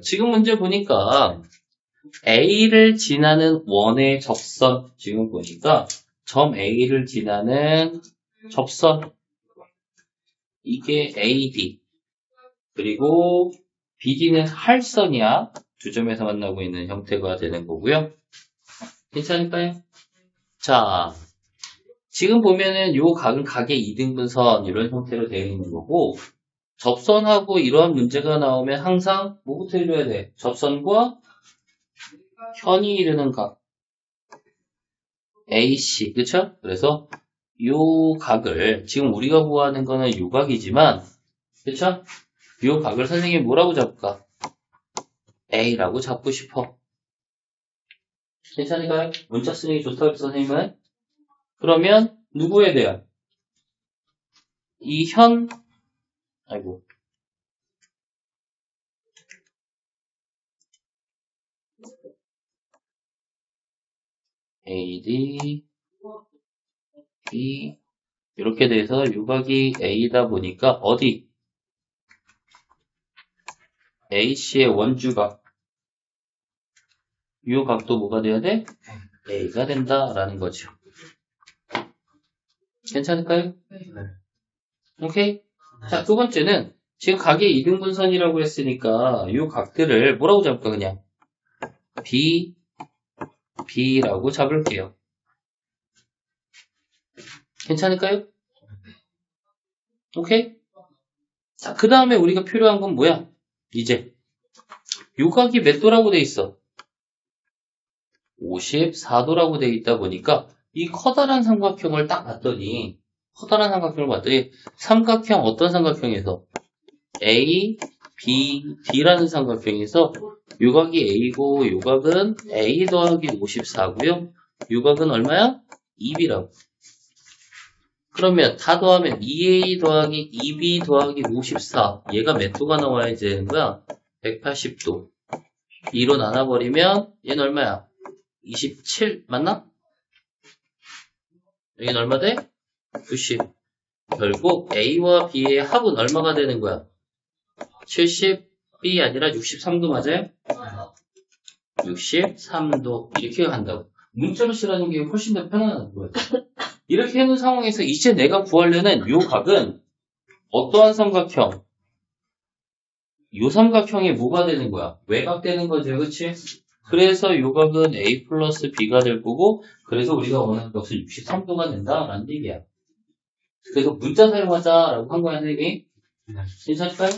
지금 문제 보니까 A를 지나는 원의 접선 지금 보니까 점 A를 지나는 접선. 이게 AD 그리고 BD는 할선이야. 두 점에서 만나고 있는 형태가 되는 거고요. 괜찮을까요? 자 지금 보면은 요 각은 각의 이등분선 이런 형태로 되어 있는 거고 접선하고 이러한 문제가 나오면 항상 뭐부터 이뤄야 돼? 접선과 현이 이르는 각 AC 그쵸? 그래서 요 각을 지금 우리가 구하는 거는 요 각이지만 그쵸? 요 각을 선생님이 뭐라고 잡을까? A라고 잡고 싶어 괜찮을까요? 문자 쓰는 게 좋다고 했어 선생님은? 그러면 누구에 대한? 이 현, 아이고. AD, B, 이렇게 돼서 유각이 A다 보니까 어디? AC의 원주각. 요 각도 뭐가 돼야 돼? A가 된다라는 거죠. 괜찮을까요? 오케이? 자, 두 번째는 지금 각의 이등분선이라고 했으니까 이 각들을 뭐라고 잡을까 그냥 B, B라고 잡을게요. 괜찮을까요? 오케이? 자, 그 다음에 우리가 필요한 건 뭐야? 이제 요 각이 몇 도라고 돼 있어? 54도라고 돼 있다 보니까 이 커다란 삼각형을 딱 봤더니 커다란 삼각형을 봤더니 삼각형 어떤 삼각형에서 A, B, D라는 삼각형에서 요각이 A고 요각은 A 더하기 54고요. 요각은 얼마야? 2B라고. 그러면 다 더하면 2A 더하기 2B 더하기 54 얘가 몇 도가 나와야 되는 거야? 180도 2로 나눠버리면 얘는 얼마야? 27 맞나? 여기는 얼마 돼? 90. 결국 A와 B의 합은 얼마가 되는 거야? 70B 아니라 63도 맞아요? 63도 이렇게 간다고. 문자로 쓰라는 게 훨씬 더 편안한 거예요. 이렇게 해놓은 상황에서 이제 내가 구하려는 요 각은 어떠한 삼각형? 요 삼각형이 뭐가 되는 거야? 외곽되는 거죠, 그치? 그래서 요 각은 A 플러스 B가 될 거고 그래서 우리가 원하는 것은 63도가 된다라는 얘기야. 그래서 문자 사용하자라고 한 거야, 선생님이. 괜찮을까요?